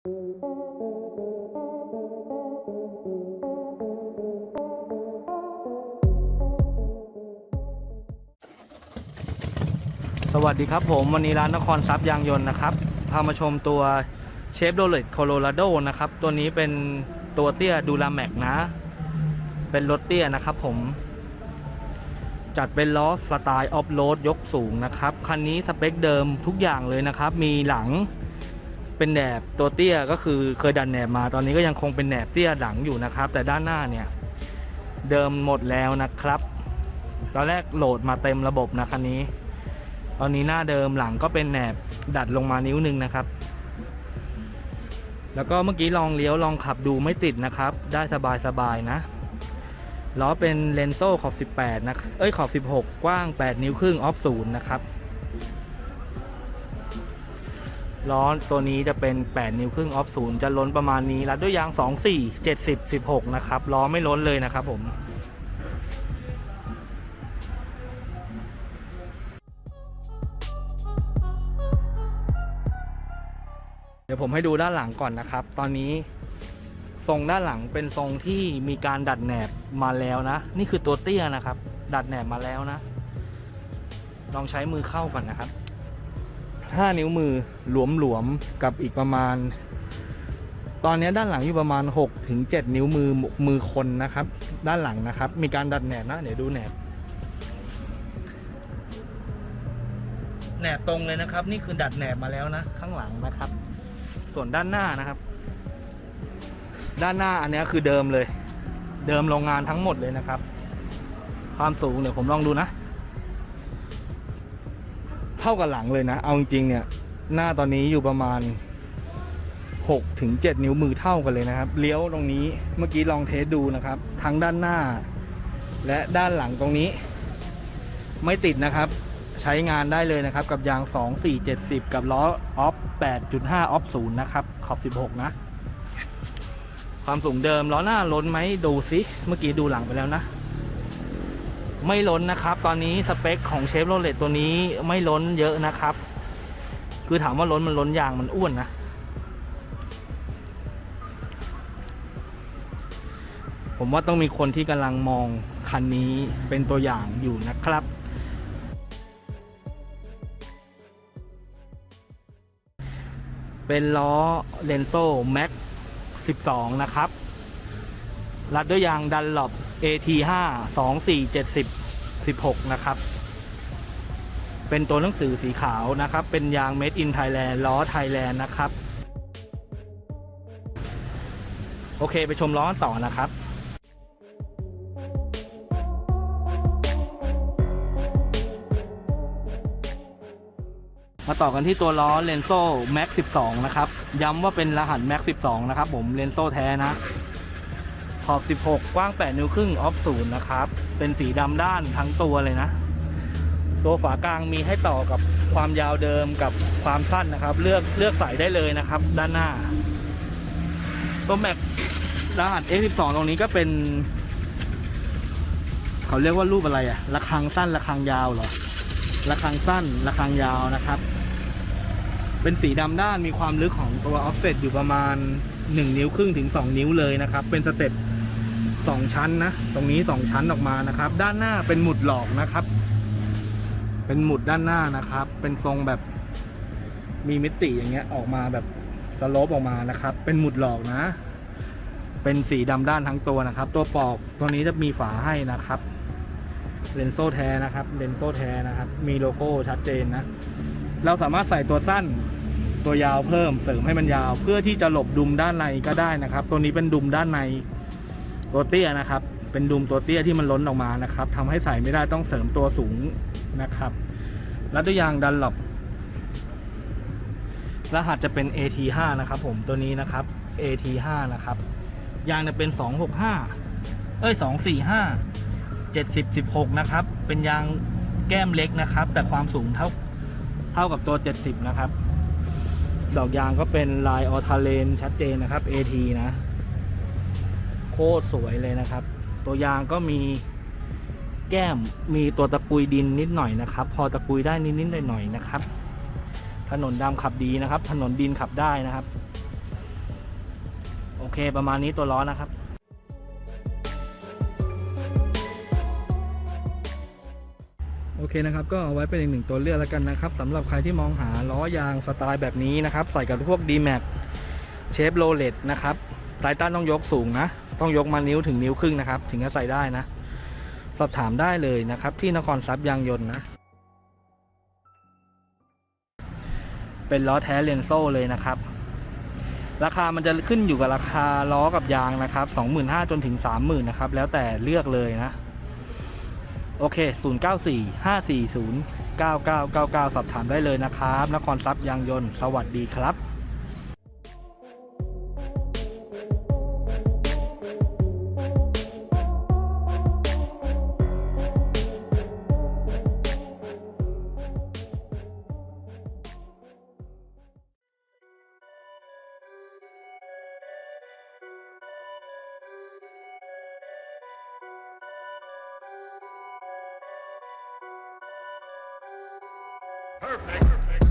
สวัสดีครับผมวันนี้ร้านนครทรัพย์ยางยนต์นะครับพามาชมตัวเชฟโรเลตโคโลราโดนะครับ ตัวนี้เป็นตัวเตี้ยดูลาแม็กนะ เป็นรถเตี้ยนะครับผม จัดเป็นล้อสไตล์ออฟโรดยกสูงนะครับ คันนี้สเปคเดิมทุกอย่างเลยนะครับ มีหลัง เป็นแหนบตัวเตี้ยก็คือเคยดันแหนบมา ตอนนี้ก็ยังคงเป็นแหนบเตี้ยหลังอยู่นะครับ แต่ด้านหน้าเนี่ยเดิมหมดแล้วนะครับ ตอนแรกโหลดมาเต็มระบบนะคันนี้ ตอนนี้หน้าเดิมหลังก็เป็นแหนบดัดลงมานิ้วหนึ่งนะครับ แล้วก็เมื่อกี้ลองเลี้ยวลองขับดูไม่ติดนะครับ ได้สบายสบายๆนะล้อเป็นเลนโซ่ขอบ 18 นะ เอ้ยขอบ 16 กว้าง 8 นิ้วครึ่งออฟศูนย์นะครับ ล้อตัวนี้จะเป็น 8 นิ้วครึ่งออฟศูนย์จะล้นประมาณนี้รัดด้วยยาง 24 70 16 นะครับล้อไม่ล้นเลยนะครับผมเดี๋ยวผมให้ดูด้านหลังก่อนนะครับ ตอนนี้ทรงด้านหลังเป็นทรงที่มีการดัดแหนบมาแล้วนะ นี่คือตัวเตี้ยนะครับ ดัดแหนบมาแล้วนะ ลองใช้มือเข้าก่อนนะครับ 5 นิ้วมือหลวมๆกับอีกประมาณ ตอนนี้ด้านหลังอยู่ประมาณ 6 ถึง 7 นิ้วมือมือคนนะครับ ด้านหลังนะครับ มีการดัดแหนบนะเดี๋ยวดูแหนบแหนบตรงเลยนะครับ นี่คือดัดแหนบมาแล้วนะ ข้างหลังนะครับ ส่วนด้านหน้านะครับ ด้านหน้าอันนี้คือเดิมเลย เดิมโรงงานทั้งหมดเลยนะครับ ความสูงเดี๋ยวผมลองดูนะ เท่ากับหลังเลยนะ เอาจริงเนี่ย หน้าตอนนี้อยู่ประมาณ6ถึง7นิ้วมือเท่ากันเลยนะครับ เลี้ยวตรงนี้เมื่อกี้ลองเทสดูนะครับ ทั้งด้านหน้า และด้านหลังตรงนี้ ไม่ติดนะครับ ใช้งานได้เลยนะครับ กับยาง 2470 กับล้อออฟ8.5ออฟ0นะครับ ขอบ 16 นะ ความสูงเดิมล้อหน้าล้นไหมดูซิ เมื่อกี้ดูหลังไปแล้วนะ ไม่ล้นนะครับ ตอนนี้สเปคของเชฟโรเลตตัวนี้ไม่ล้นเยอะนะครับ คือถามว่าล้นมันล้นยางมันอ้วนนะ ผมว่าต้องมีคนที่กำลังมองคันนี้เป็นตัวอย่างอยู่นะครับเป็นล้อเลนโซ่แม็ก12 นะครับ รัดด้วยยางดันหลบ AT5 2470 16 นะครับ เป็นตัวหนังสือสีขาวนะครับ เป็นยาง Made in Thailand ล้อ Thailand นะครับ โอเคไปชมล้อต่อนะครับมาต่อกันที่ตัวล้อเลนโซ่ Max 12 นะครับ ย้ำว่าเป็นรหัส Max 12 นะครับผมเลนโซ่แท้นะ ขอบ 16 กว้าง 8 นิ้วครึ่งออฟศูนย์นะครับ เป็นสีดำด้านทั้งตัวเลยนะ ตัวฝากลางมีให้ต่อกับความยาวเดิมกับความสั้นนะครับ เลือกเลือกใส่ได้เลยนะครับ ด้านหน้า ตัวแม็กรหัส X12 ตรงนี้ก็เป็น เขาเรียกว่ารูปอะไรอะระฆังสั้นระฆังยาวเหรอระฆังสั้นระฆังยาวนะครับ เป็นสีดำด้านมีความลึกของตัวออฟเซตอยู่ประมาณ 1 นิ้วครึ่งถึง 2 นิ้วเลยนะครับ เป็นสเต็ป 2ชั้นนะ ตรงนี้2ชั้นออกมานะครับ ด้านหน้าเป็นหมุดหลอกนะครับ เป็นหมุดด้านหน้านะครับ เป็นทรงแบบมีมิติอย่างเงี้ยออกมาแบบสโลปออกมานะครับ เป็นหมุดหลอกนะ เป็นสีดำด้านทั้งตัวนะครับ ตัวปอกตัวนี้จะมีฝาให้นะครับเลนโซ่แท้นะครับเลนโซ่แท้นะครับ มีโลโก้ชัดเจนนะ เราสามารถใส่ตัวสั้นตัวยาวเพิ่มเสริมให้มันยาว เพื่อที่จะหลบดุมด้านในก็ได้นะครับ ตัวนี้เป็นดุมด้านใน ตัวเตี้ยนะครับ เป็นดุมตัวเตี้ยที่มันล้นออกมานะครับทำให้ใส่ไม่ได้ต้องเสริมตัวสูงนะครับ แล้วตัวยางดันหลบรหัสจะเป็น AT5 นะครับ ผมตัวนี้นะครับ AT5 นะครับ ยางจะเป็น 265 เอ้ย 245 70 16 นะครับ เป็นยางแก้มเล็กนะครับ แต่ความสูงเท่าเท่ากับตัว 70 นะครับ ดอกยางก็เป็นลายออทาเลนชัดเจนนะครับ AT นะ ตรสวยเลยนะครับ ตัวยางก็มีแก้มมีตัวตะปุยดินนิดหน่อยนะครับ พอตะปุยได้นิดๆหน่อยๆนะครับ ถนนดำขับดีนะครับ ถนนดินขับได้นะครับ โอเคประมาณนี้ตัวล้อนะครับโอเคนะครับก็เอาไว้เป็นอีกหนึ่งตัวเลือกแล้วกันนะครับสำหรับใครที่มองหาล้อยางสไตล์แบบนี้นะครับ ใส่กับพวก d m a x เชฟโรเลตนะครับไททันต้องยกสูงนะ ต้องยกมานิ้วถึงนิ้วครึ่งนะครับ ถึงจะใส่ได้นะ สอบถามได้เลยนะครับ ที่นครทรัพย์ยางยนต์นะ เป็นล้อแท้เลนโซ่เลยนะครับ ราคามันจะขึ้นอยู่กับราคาล้อกับยางนะครับ 25,000จนถึง 30,000นะครับ แล้วแต่เลือกเลยนะ โอเค 094 540 9999 สอบถามได้เลยนะครับ นครทรัพย์ยางยนต์ สวัสดีครับ Perfect. Perfect.